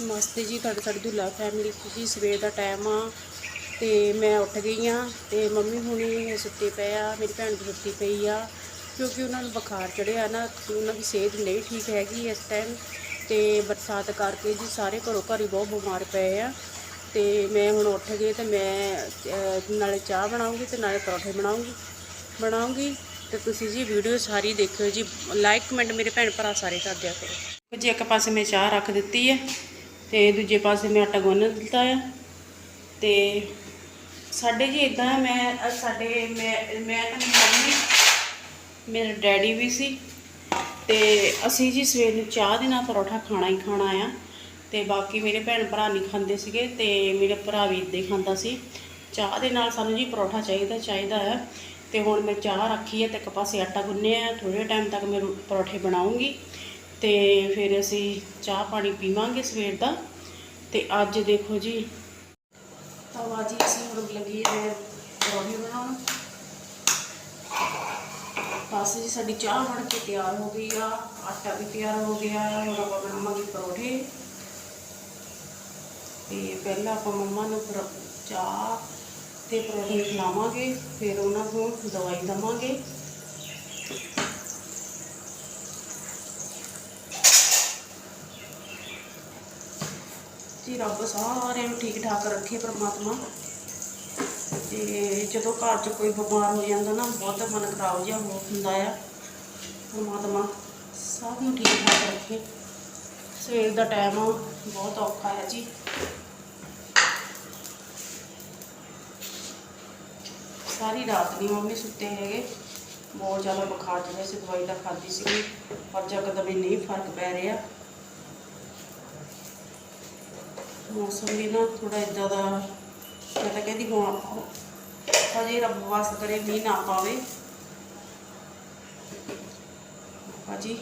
ਨਮਸਤੇ ਜੀ, ਤੁਹਾਡੇ ਸਾਡੀ ਦੁੱਲਾ ਫੈਮਿਲੀ ਜੀ, ਸਵੇਰ ਦਾ ਟਾਈਮ ਆ ਤੇ ਮੈਂ ਉੱਠ ਗਈ ਆ ਤੇ ਮੰਮੀ ਹੁਣੀ ਸੁੱਤੇ ਪਏ ਆ, ਮੇਰੀ ਭੈਣ ਵੀ ਸੁੱਤੀ ਪਈ ਆ ਕਿਉਂਕਿ ਉਹਨਾਂ ਨੂੰ ਬੁਖਾਰ ਚੜਿਆ ਨਾ, ਉਹਨਾਂ ਦੀ ਸਿਹਤ ਨਹੀਂ ਠੀਕ ਹੈਗੀ ਇਸ ਟਾਈਮ ਤੇ ਬਰਸਾਤ ਕਰਕੇ ਜੀ ਸਾਰੇ ਘਰੋਂ ਘਰ ਹੀ ਬਹੁਤ ਬਿਮਾਰ ਪਏ ਆ ਤੇ ਮੈਂ ਹੁਣ ਉੱਠ ਗਈ ਤੇ ਮੈਂ ਨਾਲੇ ਚਾਹ ਬਣਾਉਂਗੀ ਤੇ ਨਾਲੇ ਪਰੌਠੇ ਬਣਾਉਂਗੀ ਬਣਾਉਂਗੀ ਤੇ ਤੁਸੀਂ ਜੀ ਵੀਡੀਓ ਸਾਰੀ ਦੇਖਿਓ ਜੀ ਲਾਈਕ ਕਮੈਂਟ ਮੇਰੇ ਭੈਣ ਭਰਾ ਸਾਰੇ ਕਰ ਦਿਆ ਕਰੋ। ਜੀ, ਇੱਕ ਪਾਸੇ ਮੈਂ ਚਾਹ ਰੱਖ ਦਿੱਤੀ ਹੈ ਤੇ ਦੂਜੇ ਪਾਸੇ ਮੈਂ ਆਟਾ ਗੁੰਨ ਦਿੱਤਾ ਆ। ਤੇ ਸਾਡੇ ਜੀ ਇਦਾਂ ਹੈ ਮੈਂ ਸਾਡੇ, ਮੈਂ ਮੈਂ ਤਾਂ ਮੰਮੀ, ਮੇਰੇ ਡੈਡੀ ਵੀ ਸੀ। ਤੇ ਅਸੀਂ ਜੀ ਸਵੇਰ ਨੂੰ ਚਾਹ ਦੇ ਨਾਲ ਪਰੌਠਾ ਖਾਣਾ ਹੀ ਖਾਣਾ ਆ। ਤੇ ਬਾਕੀ ਮੇਰੇ ਭੈਣ ਭਰਾ ਨਹੀਂ ਖਾਂਦੇ ਸੀਗੇ ਤੇ ਮੇਰੇ ਭਰਾ ਵੀ ਇੱਦਾਂ ਹੀ ਖਾਂਦਾ ਸੀ। ਚਾਹ ਦੇ ਨਾਲ ਸਾਨੂੰ ਜੀ ਪਰੌਠਾ ਚਾਹੀਦਾ ਚਾਹੀਦਾ ਹੈ ਤੇ ਹੁਣ ਮੈਂ ਚਾਹ ਰੱਖੀ ਹੈ ਤੇ ਇੱਕ ਪਾਸੇ ਆਟਾ ਗੁੰਨਿਆ ਥੋੜੇ ਟਾਈਮ ਤੱਕ ਮੈਂ ਰੋ- ਪਰੌਠੇ ਬਣਾਉਂਗੀ। ਤੇ ਫਿਰ ਅਸੀਂ ਚਾਹ ਪਾਣੀ ਪੀਵਾਂਗੇ ਸਵੇਰ ਦਾ। ਤੇ ਅੱਜ ਦੇਖੋ ਜੀ। ਤਵਾ ਜੀ ਅਸੀਂ ਹੁਣ ਲੱਗੀ ਹੈ ਪਰੌਠੇ ਬਣਾਉਣ। ਬਸ ਜੀ ਸਾਡੀ ਚਾਹ ਬਣ ਕੇ ਤਿਆਰ ਹੋ ਗਈ ਆ। ਆਟਾ ਵੀ ਤਿਆਰ ਹੋ ਗਿਆ, ਹੁਣ ਆਪਾਂ ਬਣਾਵਾਂਗੇ ਪਰੌਠੇ। ਤੇ ਪਹਿਲਾਂ ਆਪਾਂ ਮੰਮਾ ਨੂੰ ਪਰ- ਚਾਹ ਤੇ ਪਰੌਠੇ ਖਿਲਾਵਾਂਗੇ, ਫਿਰ ਉਹਨਾਂ ਨੂੰ ਦਵਾਈ ਦਵਾਂਗੇ। ਜੀ, ਰੱਬ ਸਾਰਿਆਂ ਨੂੰ ਠੀਕ ਠਾਕ ਰੱਖੇ ਪਰਮਾਤਮਾ। ਤੇ ਜਦੋਂ ਘਰ 'ਚ ਕੋਈ ਬਿਮਾਰ ਹੋ ਜਾਂਦਾ ਨਾ, ਬਹੁਤ ਮਨ ਖਰਾਬ ਜਿਹਾ ਹੋ ਹੁੰਦਾ ਆ। ਪਰਮਾਤਮਾ ਸਭ ਨੂੰ ਠੀਕ ਠਾਕ ਰੱਖੇ। ਸਵੇਰ ਦਾ ਟਾਈਮ ਆ, ਬਹੁਤ ਔਖਾ ਹੈ ਜੀ। ਸਾਰੀ ਰਾਤ ਨਹੀਂ ਮੰਮੀ ਸੁੱਤੇ ਹੈਗੇ। ਬਹੁਤ ਜ਼ਿਆਦਾ ਬੁਖਾਰ ਜਿਹੜਾ ਸੀ, ਦਵਾਈ ਤਾਂ ਖਾਧੀ ਸੀਗੀ, ਪਰ ਜਕਦਮ ਹੀ ਨਹੀਂ ਫ਼ਰਕ ਪੈ ਰਿਹਾ। ਮੌਸਮ ਵੀ ਨਾ ਥੋੜਾ ਇਦਾਂ ਦਾ, ਮੈਂ ਤਾਂ ਕਹਿੰਦੀ ਹੁਣ ਹਜੇ ਰੱਬ ਵਾਸ ਕਰੇ ਮੀਂਹ ਨਾ ਪਾਵੇ। ਭਾਜੀ,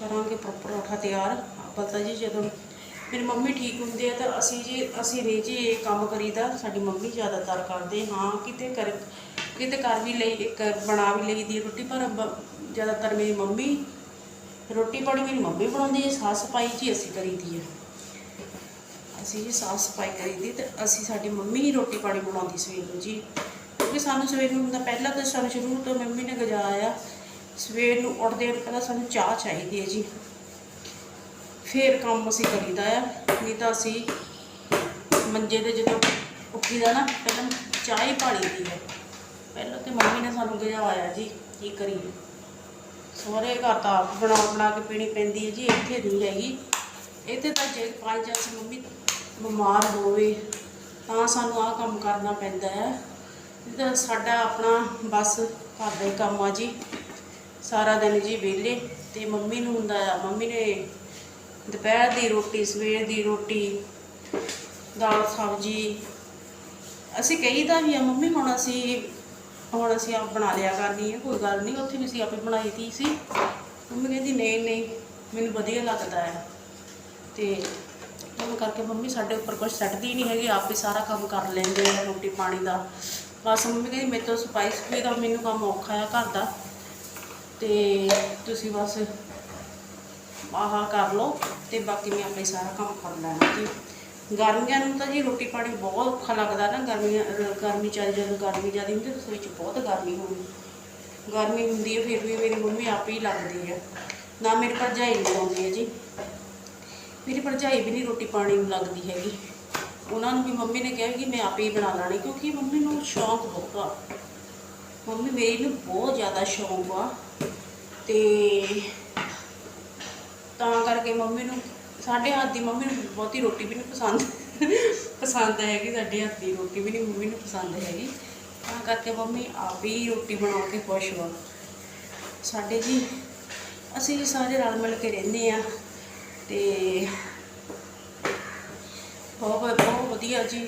ਕਰਾਂਗੇ ਪ੍ਰੋਪਰ ਉਠਾ ਤਿਆਰ। ਆਪਾਂ ਤਾਂ ਜੀ ਜਦੋਂ ਮੇਰੀ ਮੰਮੀ ਠੀਕ ਹੁੰਦੇ ਆ ਤਾਂ ਅਸੀਂ ਜੀ, ਅਸੀਂ ਨਹੀਂ ਜੀ ਇਹ ਕੰਮ ਕਰੀਦਾ। ਸਾਡੀ ਮੰਮੀ ਜ਼ਿਆਦਾਤਰ ਕਰਦੇ, ਹਾਂ, ਕਿਤੇ ਕਰ ਕਿਤੇ ਕਰ ਵੀ ਲਈ, ਇੱਕ ਬਣਾ ਵੀ ਲਈ ਦੀ ਰੋਟੀ, ਪਰ ਬ- ਜ਼ਿਆਦਾਤਰ ਮੇਰੀ ਮੰਮੀ ਰੋਟੀ ਪਾਣੀ ਮੇਰੀ ਮੰਮੀ ਬਣਾਉਂਦੀ ਹੈ ਸਾਫ਼ ਸਫ਼ਾਈ ਜੀ ਅਸੀਂ ਕਰੀਦੀ ਹੈ ਅਸੀਂ ਜੀ, ਸਾਫ਼ ਸਫ਼ਾਈ ਕਰੀਦੀ ਤੇ ਅਸੀਂ ਸਾਡੀ ਮੰਮੀ ਹੀ ਰੋਟੀ ਪਾਣੀ ਬਣਾਉਂਦੀ ਸਵੇਰ ਨੂੰ ਜੀ। ਕਿਉਂਕਿ ਸਾਨੂੰ ਸਵੇਰ ਨੂੰ ਹੁੰਦਾ ਪਹਿਲਾਂ ਤਾਂ ਸਾਨੂੰ ਸ਼ੁਰੂ ਤੋਂ ਮੰਮੀ ਨੇ ਗਜਾਇਆ ਸਵੇਰ ਨੂੰ ਉੱਠਦੇ ਨੂੰ ਪਹਿਲਾਂ ਸਾਨੂੰ ਚਾਹ ਚਾਹੀਦੀ ਹੈ ਜੀ। ਫਿਰ ਕੰਮ ਅਸੀਂ ਕਰੀਦਾ ਆ, ਨਹੀਂ ਤਾਂ ਅਸੀਂ ਮੰਜੇ ਤੇ ਜਦੋਂ ਉੱਠੀਦਾ ਨਾ, ਪਹਿਲਾਂ ਚਾਹ ਹੀ ਪਾਣੀ ਦੀ ਹੈ ਪਹਿਲਾਂ ਤੇ ਮੰਮੀ ਨੇ ਸਾਨੂੰ ਗਜਾਇਆ ਜੀ, ਕੀ ਕਰੀਏ। ਸਹੁਰੇ ਘਰ ਤਾਂ ਆਪ ਬਣਾ ਬਣਾ ਕੇ ਪੀਣੀ ਪੈਂਦੀ ਹੈ ਜੀ, ਇੱਥੇ ਨਹੀਂ ਹੈਗੀ। ਇੱਥੇ ਤਾਂ ਜੇ ਪੰਜ ਜਸ ਮੰਮੀ ਬਿਮਾਰ ਹੋਵੇ, ਤਾਂ ਸਾਨੂੰ ਆਹ ਕੰਮ ਕਰਨਾ ਪੈਂਦਾ ਹੈ। ਇਹ ਸਾਡਾ ਆਪਣਾ ਬਸ ਘਰ ਦਾ ਹੀ ਕੰਮ ਆ ਜੀ। ਸਾਰਾ ਦਿਨ ਜੀ ਵਿਹਲੇ ਤੇ ਮੰਮੀ ਨੂੰ ਹੁੰਦਾ ਆ, ਮੰਮੀ ਨੇ ਦੁਪਹਿਰ ਦੀ ਰੋਟੀ, ਸਵੇਰ ਦੀ ਰੋਟੀ, ਦਾਲ, ਸਬਜ਼ੀ, ਅਸੀਂ ਕਹੀਦਾ ਵੀ ਆ, ਮੰਮੀ, ਹੁਣ ਅਸੀਂ ਹੁਣ ਅਸੀਂ ਆਪ ਬਣਾ ਲਿਆ ਕਰਨੀ ਹੈ, ਕੋਈ ਗੱਲ ਨਹੀਂ, ਉੱਥੇ ਵੀ ਅਸੀਂ ਆਪੇ ਬਣਾਈ ਤੀ ਸੀ। ਮੰਮੀ ਕਹਿੰਦੀ, ਨਹੀਂ ਨਹੀਂ, ਮੈਨੂੰ ਵਧੀਆ ਲੱਗਦਾ ਹੈ। ਤੇ ਉਹ ਕਰਕੇ ਮੰਮੀ ਸਾਡੇ ਉੱਪਰ ਕੁਝ ਸੱਟਦੀ ਨਹੀਂ ਹੈਗੀ, ਆਪੇ ਸਾਰਾ ਕੰਮ ਕਰ ਲੈਂਦੇ ਆ ਰੋਟੀ ਪਾਣੀ ਦਾ। ਬਸ ਮੰਮੀ ਕਹਿੰਦੀ ਮੇਰੇ ਤੋਂ ਸਫ਼ਾਈ ਸਫ਼ਾਈ ਦਾ ਮੈਨੂੰ ਕੰਮ ਔਖਾ ਆ ਘਰ ਦਾ। ਤੇ ਤੁਸੀਂ ਬਸ ਆਹ ਕਰ ਲਓ ਤੇ ਬਾਕੀ ਮੈਂ ਆਪੇ ਸਾਰਾ ਕੰਮ ਕਰ ਲੈਣਾ ਜੀ। ਗਰਮੀਆਂ ਨੂੰ ਤਾਂ ਜੀ ਰੋਟੀ ਪਾਣੀ ਬਹੁਤ ਔਖਾ ਲੱਗਦਾ ਨਾ, ਗਰਮੀਆਂ ਗਰਮੀ ਚੱਲ ਜਦੋਂ, ਗਰਮੀ ਜ਼ਿਆਦਾ ਹੁੰਦੀ ਤਾਂ ਰਸੋਈ 'ਚ ਬਹੁਤ ਗਰਮੀ ਹੁੰਦੀ। ਗਰਮੀ ਹੁੰਦੀ ਹੈ ਫਿਰ ਵੀ ਮੇਰੀ ਮੰਮੀ ਆਪੇ ਹੀ ਲੱਗਦੀ ਹੈ ਨਾ ਮੇਰੀ ਭਰਜਾਈ ਨਹੀਂ ਆਉਂਦੀ ਹੈ ਜੀ। ਮੇਰੀ ਭਰਜਾਈ ਵੀ ਨਹੀਂ ਰੋਟੀ ਪਾਣੀ ਨੂੰ ਲੱਗਦੀ ਹੈਗੀ। ਉਹਨਾਂ ਨੂੰ ਵੀ ਮੰਮੀ ਨੇ ਕਿਹਾ ਕਿ ਮੈਂ ਆਪੇ ਹੀ ਬਣਾ ਲੈਣੀ ਕਿਉਂਕਿ ਮੰਮੀ ਨੂੰ ਸ਼ੌਂਕ ਬਹੁਤ ਆ। ਮੰਮੀ ਮੇਰੀ ਨੂੰ ਬਹੁਤ ਜ਼ਿਆਦਾ ਸ਼ੌਂਕ ਆ ਤੇ ਤਾਂ ਕਰਕੇ ਮੰਮੀ ਨੂੰ, ਸਾਡੇ ਹੱਥ ਦੀ ਮੰਮੀ ਨੂੰ ਬਹੁਤੀ ਰੋਟੀ ਵੀ ਨਹੀਂ ਪਸੰਦ ਪਸੰਦ ਹੈਗੀ, ਸਾਡੇ ਹੱਥ ਦੀ ਰੋਟੀ ਵੀ ਨਹੀਂ, ਮੰਮੀ ਨੂੰ ਪਸੰਦ ਹੈਗੀ। ਤਾਂ ਕਰਕੇ ਮੰਮੀ ਆਪ ਹੀ ਰੋਟੀ ਬਣਾ ਕੇ ਖੁਸ਼ ਹੋ ਸਾਡੇ ਜੀ, ਅਸੀਂ ਸਾਰੇ ਰਲ ਮਿਲ ਕੇ ਰਹਿੰਦੇ ਆ। ਤੇ ਬਹੁਤ ਬਹੁਤ ਵਧੀਆ ਜੀ।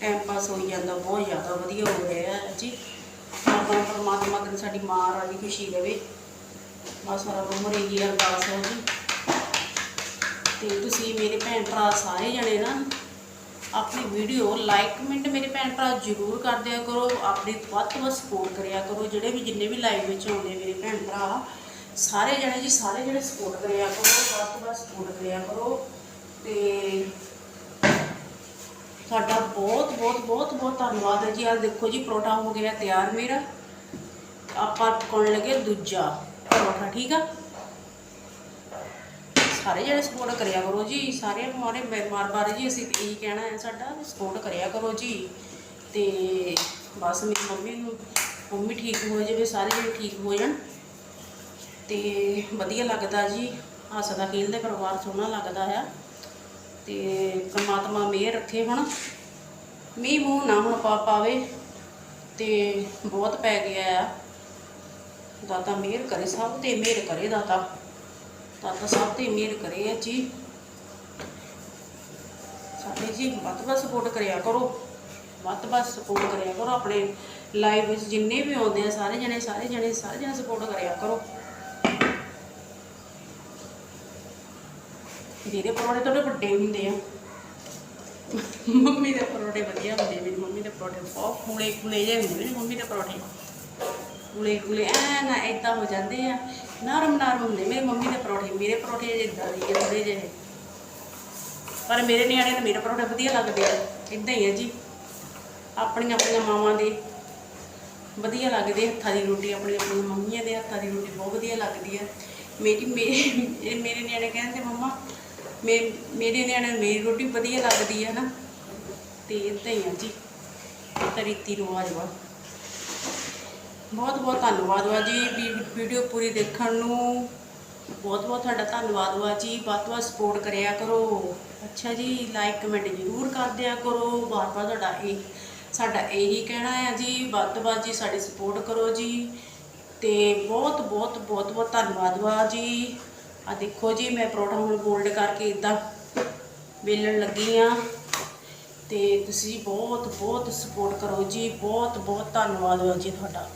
ਟਾਈਮ ਪਾਸ ਹੋਈ ਜਾਂਦਾ, ਬਹੁਤ ਜ਼ਿਆਦਾ ਵਧੀਆ ਹੋ ਰਿਹਾ ਹੈ ਜੀ। ਆਪਣਾ ਪਰਮਾਤਮਾ ਕਰੇ ਸਾਡੀ ਮਾਂ ਰਾਜੀ ਖੁਸ਼ੀ ਰਵੇ ਬਸ ਸਾਰਾ ਉਮਰ ਇਹੀ ਅਰਦਾਸ ਹੈ ਜੀ। ਤੇ ਤੁਸੀਂ ਮੇਰੇ ਭੈਣ ਭਰਾ ਸਾਰੇ ਜਣੇ ਨਾ ਆਪਣੀ ਵੀਡੀਓ ਲਾਈਕ ਕਮੈਂਟ ਮੇਰੇ ਭੈਣ ਭਰਾ ਜ਼ਰੂਰ ਕਰ ਦਿਆ ਕਰੋ। ਆਪਣੀ ਵੱਧ ਤੋਂ ਵੱਧ ਸਪੋਰਟ ਕਰਿਆ ਕਰੋ। ਜਿਹੜੇ ਵੀ ਜਿੰਨੇ ਵੀ ਲਾਈਵ ਵਿੱਚ ਆਉਂਦੇ ਮੇਰੇ ਭੈਣ ਭਰਾ ਸਾਰੇ ਜਣੇ ਜੀ, ਸਾਰੇ ਜਿਹੜੇ ਸਪੋਰਟ ਕਰਿਆ ਕਰੋ ਵੱਧ ਤੋਂ ਵੱਧ ਸਪੋਰਟ ਕਰਿਆ ਕਰੋ ਤੇ ਤੁਹਾਡਾ ਬਹੁਤ ਬਹੁਤ ਬਹੁਤ ਬਹੁਤ ਧੰਨਵਾਦ ਹੈ ਜੀ। ਆ ਦੇਖੋ ਜੀ, ਪਰੌਠਾ ਹੋ ਗਿਆ ਤਿਆਰ ਮੇਰਾ। ਆਪਾਂ ਪਕਾਉਣ ਲੱਗੇ ਦੂਜਾ ਪਰੌਠਾ, ਠੀਕ ਆ? ਸਾਰੇ ਜਿਹੜੇ ਸਪੋਰਟ ਕਰਿਆ ਕਰੋ ਜੀ। ਸਾਰੇ ਨੂੰ ਮਾਰੇ ਮਾਰ-ਮਾਰ ਜੀ ਅਸੀਂ ਤੇ ਇਹੀ ਕਹਿਣਾ ਹੈ, ਸਾਡਾ ਸਪੋਰਟ ਕਰਿਆ ਕਰੋ ਜੀ। ਤੇ ਬਸ ਮੇਰੀ ਮੰਮੀ ਨੂੰ, ਮੰਮੀ ਠੀਕ ਹੋ ਜਾਵੇ, ਸਾਰੇ ਜਿਹੜੇ ਠੀਕ ਹੋ ਜਾਣ। ਤੇ ਵਧੀਆ ਲੱਗਦਾ ਜੀ। ਹੱਸਦਾ ਖੇਲਦਾ ਪਰਿਵਾਰ ਸੋਹਣਾ ਲੱਗਦਾ ਆ। ਤੇ ਪਰਮਾਤਮਾ ਮਿਹਰ ਰੱਖੇ ਹੁਣ। ਮੀਂਹ ਮੂੰਹ ਨਾ ਹੁਣ ਪਾ ਪਾਵੇ ਤੇ ਬਹੁਤ ਪੈ ਗਿਆ ਆ। ਦਾਤਾ ਮਿਹਰ ਕਰੇ, ਸਭ ਤੇ ਮਿਹਰ ਕਰੇ ਦਾਤਾ। ਦਾਤਾ ਸਭ ਤੇ ਮਿਹਰ ਕਰੇ ਆ ਜੀ। ਸਾਡੇ ਜੀ ਵੱਧ ਤੋਂ ਵੱਧ ਸਪੋਰਟ ਕਰਿਆ ਕਰੋ। ਵੱਧ ਤੋਂ ਵੱਧ ਸਪੋਰਟ ਕਰਿਆ ਕਰੋ। ਆਪਣੇ ਲਾਈਵ ਵਿੱਚ ਜਿੰਨੇ ਵੀ ਆਉਂਦੇ ਆ, ਸਾਰੇ ਜਣੇ ਸਾਰੇ ਜਣੇ ਸਾਰੇ ਜਣੇ ਸਪੋਰਟ ਕਰਿਆ ਕਰੋ। ਜਿਹੜੇ ਪਰੌਂਠੇ ਥੋੜੇ ਵੱਡੇ ਹੁੰਦੇ ਆ। ਮੰਮੀ ਦੇ ਪਰੌਂਠੇ ਵਧੀਆ ਹੁੰਦੇ ਮੇਰੀ ਮੰਮੀ ਦੇ ਪਰੌਂਠੇ ਬਹੁਤ ਫੂਲੇ ਫੂਲੇ ਜਿਹੇ ਹੁੰਦੇ ਨੇ ਮੰਮੀ ਦੇ ਪਰੌਂਠੇ। ਫੂਲੇ ਫੂਲੇ ਐ ਨਾ ਏਦਾਂ ਹੋ ਜਾਂਦੇ ਆ, ਨਰਮ ਨਰਮ ਹੁੰਦੇ ਮੇਰੀ ਮੰਮੀ ਦੇ ਪਰੌਂਠੇ, ਮੇਰੇ ਪਰੌਂਠੇ ਜਿੱਦਾਂ ਦੇ ਥੋੜੇ ਜਿਹੇ। ਪਰ ਮੇਰੇ ਨਿਆਣੇ ਨੂੰ ਮੇਰੇ ਪਰੌਂਠੇ ਵਧੀਆ ਲੱਗਦੇ ਆ ਇਦਾਂ ਹੀ ਆ ਜੀ। ਆਪਣੀਆਂ ਆਪਣੀਆਂ ਮਾਵਾਂ ਦੇ ਵਧੀਆ ਲੱਗਦੇ ਹੱਥਾਂ ਦੀ ਰੋਟੀ ਆਪਣੀ ਆਪਣੀ, ਮੰਮੀਆਂ ਦੇ ਹੱਥਾਂ ਦੀ ਰੋਟੀ ਬਹੁਤ ਵਧੀਆ ਲੱਗਦੀ ਹੈ ਮੇਰੀ, ਮੇਰੇ ਮੇਰੇ ਨਿਆਣੇ ਕਹਿੰਦੇ ਮੰਮਾ ਮੇ ਮੇਰੇ ਨਿਆਣੇ ਨੂੰ ਮੇਰੀ ਰੋਟੀ ਵਧੀਆ ਲੱਗਦੀ ਹੈ ਨਾ, ਤੇ ਇਦਾਂ ਹੀ ਆ ਜੀ। ਇਹ ਤਾਂ ਰੀਤੀ ਰਿਵਾਜ ਵਾ। ਬਹੁਤ ਬਹੁਤ ਧੰਨਵਾਦ ਵਾ ਜੀ ਵੀ- ਵੀਡੀਓ ਪੂਰੀ ਦੇਖਣ ਨੂੰ। ਬਹੁਤ ਬਹੁਤ ਤੁਹਾਡਾ ਧੰਨਵਾਦ ਵਾ ਜੀ। ਵੱਧ ਤੋਂ ਵੱਧ ਸਪੋਰਟ ਕਰਿਆ ਕਰੋ। ਅੱਛਾ ਜੀ ਲਾਈਕ ਕਮੈਂਟ ਜ਼ਰੂਰ ਕਰ ਦਿਆ ਕਰੋ। ਬਾਰ ਬਾਰ ਤੁਹਾਡਾ ਇਹ, ਸਾਡਾ ਇਹੀ ਕਹਿਣਾ ਹੈ ਜੀ। ਵੱਧ ਤੋਂ ਵੱਧ ਜੀ ਸਾਡੀ ਸਪੋਰਟ ਕਰੋ ਜੀ। ਤੇ ਬਹੁਤ ਬਹੁਤ ਬਹੁਤ ਬਹੁਤ ਧੰਨਵਾਦ ਵਾ ਜੀ। ਆ ਦੇਖੋ ਜੀ, ਮੈਂ ਪਰੌਠਾ ਹੁਣ ਗੋਲਡ ਕਰਕੇ ਇਦਾਂ ਵੇਲਣ ਲੱਗੀ ਆ ਤੇ ਤੁਸੀਂ ਬਹੁਤ ਬਹੁਤ ਸਪੋਰਟ ਕਰੋ ਜੀ ਬਹੁਤ ਬਹੁਤ ਧੰਨਵਾਦ ਵਾ ਜੀ ਤੁਹਾਡਾ।